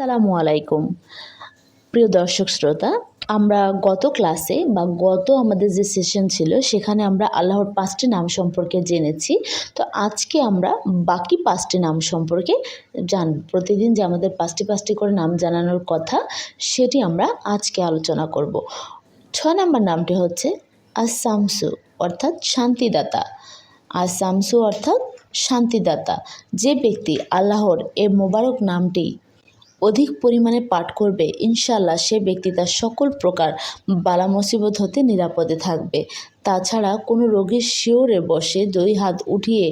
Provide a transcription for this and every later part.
আসসালামু আলাইকুম। প্রিয় দর্শক শ্রোতা, আমরা গত ক্লাসে বা গত আমাদের যে সেশন ছিল, সেখানে আমরা আল্লাহর পাঁচটি নাম সম্পর্কে জেনেছি। তো আজকে আমরা বাকি পাঁচটি নাম সম্পর্কে জান, প্রতিদিন যে আমাদের পাঁচটি পাঁচটি করে নাম জানানোর কথা, সেটি আমরা আজকে আলোচনা করব। ছয় নম্বর নামটি হচ্ছে আসামসু অর্থাৎ শান্তিদাতা। আসামসু অর্থাৎ শান্তিদাতা। যে ব্যক্তি আল্লাহর এ মোবারক নামটি অধিক পরিমাণে পাঠ করবে ইনশাল্লাহ সে ব্যক্তি তার সকল প্রকার বালা মুসিবত হতে নিরাপদে থাকবে। তাছাড়া কোনো রোগীর শিওরে বসে দুই হাত উঠিয়ে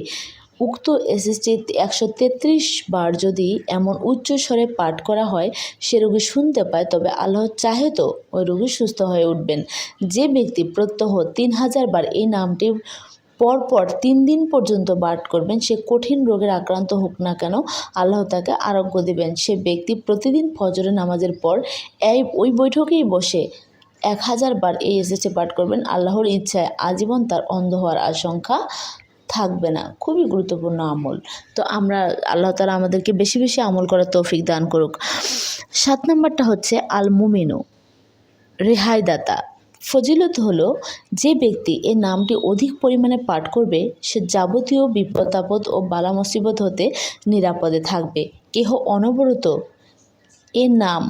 উক্ত এসএসটি একশো তেত্রিশ বার যদি এমন উচ্চ স্বরে পাঠ করা হয়, সে রোগী শুনতে পায়, তবে আল্লাহ চাহে তো ওই রোগী সুস্থ হয়ে উঠবেন। যে ব্যক্তি প্রত্যহ তিন হাজার বার এই নামটি পরপর তিন দিন পর্যন্ত পাঠ করবেন। সে কঠিন রোগের আক্রান্ত হোক না কেন, আল্লাহ তাকে আরোগ্য দেবেন। সে ব্যক্তি প্রতিদিন ফজরের নামাজের পর এই, ওই বৈঠকেই বসে এক হাজার বার এই এসেছে পাঠ করবেন। আল্লাহর ইচ্ছায় আজীবন তার অন্ধ হওয়ার আশঙ্কা থাকবে না। খুবই গুরুত্বপূর্ণ আমল। তো আমরা, আল্লাহ তালা আমাদেরকে বেশি বেশি আমল করার তৌফিক দান করুক। সাত নম্বরটা হচ্ছে আল মুমিনু রেহাইদাতা। ফজিলত হলো, যে ব্যক্তি এ নামটি অধিক পরিমাণে পাঠ করবে, সে যাবতীয় বিপদ আপদ ও বালা মুসিবত হতে নিরাপদে থাকবে। কেহ অনবরত এ নাম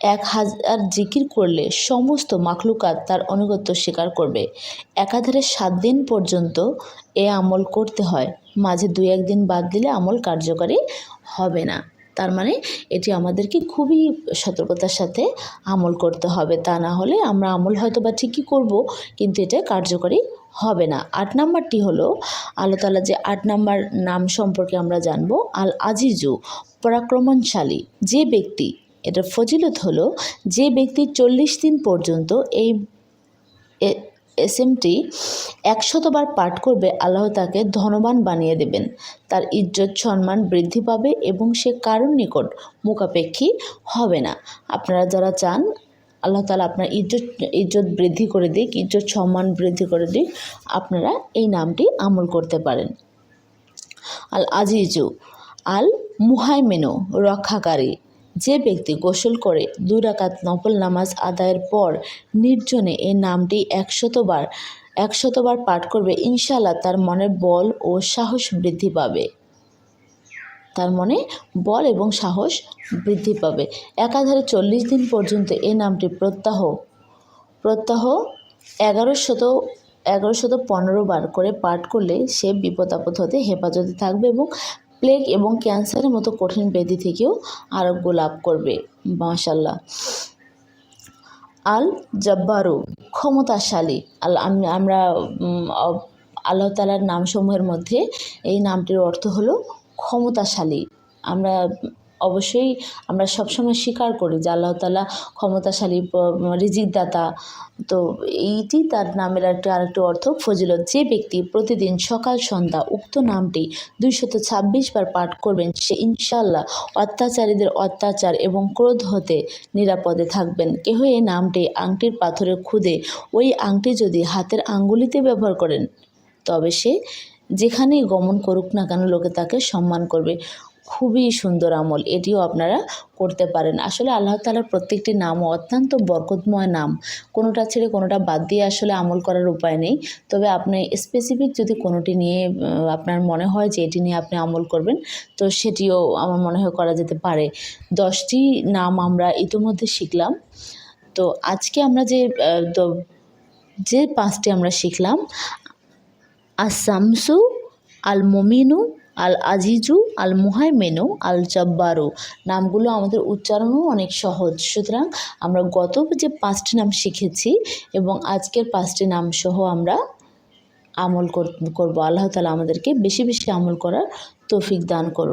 এক হাজার জিকির করলে সমস্ত মাখলুকাত তার অনুগত্য স্বীকার করবে। একাধারে সাত দিন পর্যন্ত এ আমল করতে হয়, মাঝে দু একদিন বাদ দিলে আমল কার্যকারী হবে না। তার মানে এটি আমাদেরকে খুবই সতর্কতার সাথে আমল করতে হবে। তা না হলে আমরা আমল হয়তো বা ঠিকই করব, কিন্তু এটা কার্যকরী হবে না। আট নাম্বারটি হলো, আল্লাহ তালা যে আট নাম্বার নাম সম্পর্কে আমরা জানব আল আজিজু পরাক্রমণশালী। যে ব্যক্তি, এটার ফজিলত হলো, যে ব্যক্তি চল্লিশ দিন পর্যন্ত এই এসএমটি একশতবার পাঠ করবে, আল্লাহ তাকে ধনবান বানিয়ে দেবেন। তার ইজ্জত, সম্মান বৃদ্ধি পাবে এবং সে কারোর নিকট মুখাপেক্ষী হবে না। আপনারা যারা চান, আল্লাহ তালা আপনার ইজ্জত ইজ্জত বৃদ্ধি করে দিক, ইজ্জত, সম্মান বৃদ্ধি করে দিক, আপনারা এই নামটি আমল করতে পারেন। আল আজিজু আল মুহাইমেনু রক্ষাকারী। যে ব্যক্তি গোসল করে দুই রাকাত নফল নামাজ আদায়ের পর নির্জনে এই নামটি একশতবার একশতবার পাঠ করবে ইনশাল্লাহ তার মনে বল ও সাহস বৃদ্ধি পাবে। তার মনে বল এবং সাহস বৃদ্ধি পাবে। একাধারে চল্লিশ দিন পর্যন্ত এই নামটি প্রত্যাহ প্রত্যাহ এগারো শত এগারো শত পনেরো বার করে পাঠ করলে সে বিপদ আপদ হতে হেফাজতে থাকবে এবং প্লেগ এবং ক্যান্সারের মতো কঠিন ব্যাধি থেকেও আরোগ্য লাভ করবে। মাশাল্লাহ আল জব্বারু ক্ষমতাশালী। আল আমরা আল্লাহ তালার নামসমূহের মধ্যে এই নামটির অর্থ হলো ক্ষমতাশালী। আমরা অবশ্যই আমরা সবসময় স্বীকার করি যে আল্লাহ তালা ক্ষমতাশালী রিজিকদাতা। তো এইটি তার নামের একটা, আরেকটি অর্থ ফজিলত। যে ব্যক্তি প্রতিদিন সকাল, সন্ধ্যা উক্ত নামটি দুইশত ছাব্বিশ বার পাঠ করবেন, সে ইনশাল্লাহ অত্যাচারীদের অত্যাচার এবং ক্রোধ হতে নিরাপদে থাকবেন। কেহ এই নামটি আংটির পাথরে খুদে, ওই আংটি যদি হাতের আঙ্গুলিতে ব্যবহার করেন, তবে সে যেখানেই গমন করুক না কেন লোকে তাকে সম্মান করবে। খুবই সুন্দর আমল, এটিও আপনারা করতে পারেন। আসলে আল্লাহ তালার প্রত্যেকটি নাম অত্যন্ত বরকতময় নাম। কোনোটা ছেড়ে কোনোটা বাদ দিয়ে আসলে আমল করার উপায় নেই। তবে আপনি স্পেসিফিক যদি কোনোটি নিয়ে আপনার মনে হয় যে এটি নিয়ে আপনি আমল করবেন, তো সেটিও আমার মনে হয় করা যেতে পারে। দশটি নাম আমরা ইতিমধ্যে শিখলাম। তো আজকে আমরা যে যে পাঁচটি আমরা শিখলাম আসামসু আল মমিনু আল আজিজু আল মুহাইমেনু আল জব্বারু নামগুলো আমাদের উচ্চারণও অনেক সহজ। সুতরাং আমরা গত যে পাঁচটি নাম শিখেছি এবং আজকের পাঁচটি নাম সহ আমরা আমল করব। আল্লাহ তালা আমাদেরকে বেশি বেশি আমল করার তৌফিক দান করুন।